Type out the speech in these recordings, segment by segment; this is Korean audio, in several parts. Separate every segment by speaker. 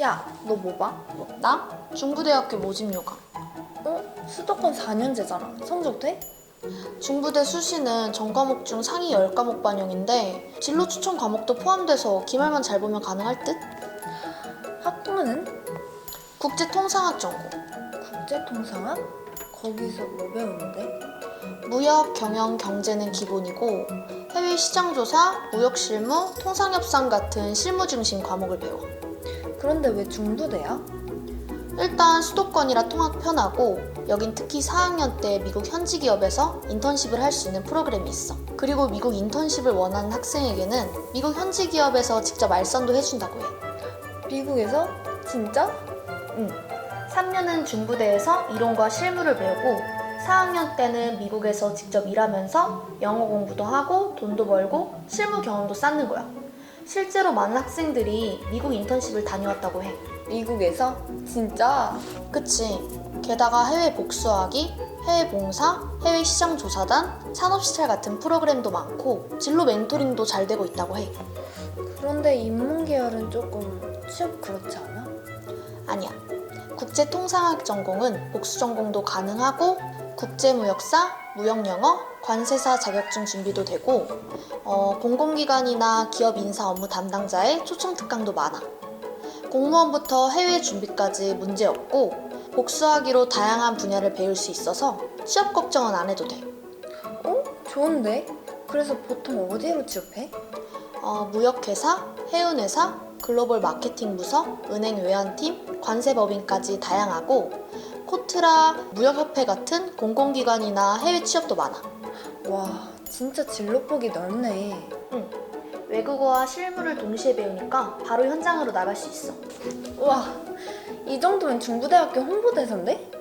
Speaker 1: 야, 너 뭐 봐?
Speaker 2: 나? 중부대학교 모집요강.
Speaker 1: 어? 수도권 4년제잖아. 성적 돼?
Speaker 2: 중부대 수시는 전 과목 중 상위 10과목 반영인데 진로 추천 과목도 포함돼서 기말만 잘 보면 가능할 듯?
Speaker 1: 학부는?
Speaker 2: 국제통상학 전공.
Speaker 1: 국제통상학? 거기서 뭐 배우는데?
Speaker 2: 무역, 경영, 경제는 기본이고 해외 시장 조사, 무역 실무, 통상 협상 같은 실무 중심 과목을 배워.
Speaker 1: 그런데 왜 중부대야?
Speaker 2: 일단 수도권이라 통학 편하고 여긴 특히 4학년 때 미국 현지 기업에서 인턴십을 할 수 있는 프로그램이 있어. 그리고 미국 인턴십을 원하는 학생에게는 미국 현지 기업에서 직접 알선도 해준다고 해.
Speaker 1: 미국에서? 진짜?
Speaker 2: 응. 3년은 중부대에서 이론과 실무를 배우고 4학년 때는 미국에서 직접 일하면서 영어 공부도 하고 돈도 벌고 실무 경험도 쌓는 거야. 실제로 많은 학생들이 미국 인턴십을 다녀왔다고 해.
Speaker 1: 미국에서? 진짜?
Speaker 2: 그치. 게다가 해외 복수하기, 해외 봉사, 해외 시장 조사단, 산업시찰 같은 프로그램도 많고 진로 멘토링도 잘 되고 있다고 해.
Speaker 1: 그런데 인문계열은 조금 취업 그렇지 않아?
Speaker 2: 아니야. 국제통상학 전공은 복수 전공도 가능하고 국제무역사, 무역영어, 관세사 자격증 준비도 되고 어, 공공기관이나 기업 인사 업무 담당자의 초청 특강도 많아. 공무원부터 해외 준비까지 문제 없고 복수하기로 다양한 분야를 배울 수 있어서 취업 걱정은 안 해도 돼.
Speaker 1: 어? 좋은데? 그래서 보통 어디로 취업해?
Speaker 2: 어, 무역회사, 해운회사, 글로벌 마케팅 부서, 은행 외환팀, 관세법인까지 다양하고 코트라, 무역협회 같은 공공기관이나 해외 취업도 많아.
Speaker 1: 와, 진짜 진로폭이 넓네.
Speaker 2: 외국어와 실무를 동시에 배우니까 바로 현장으로 나갈 수 있어.
Speaker 1: 와, 이 정도면 중부대학교 홍보대사인데?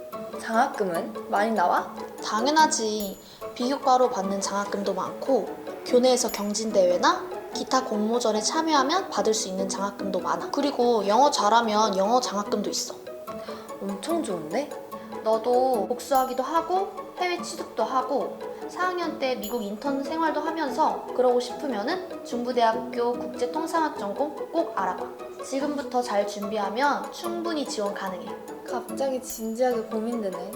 Speaker 1: 장학금은 많이 나와?
Speaker 2: 당연하지. 비교과로 받는 장학금도 많고 교내에서 경진대회나 기타 공모전에 참여하면 받을 수 있는 장학금도 많아. 그리고 영어 잘하면 영어 장학금도 있어.
Speaker 1: 엄청 좋은데?
Speaker 2: 너도 복수하기도 하고 해외 취득도 하고 4학년 때 미국 인턴 생활도 하면서 그러고 싶으면은 중부대학교 국제통상학 전공 꼭 알아봐. 지금부터 잘 준비하면 충분히 지원 가능해.
Speaker 1: 갑자기 진지하게 고민되네.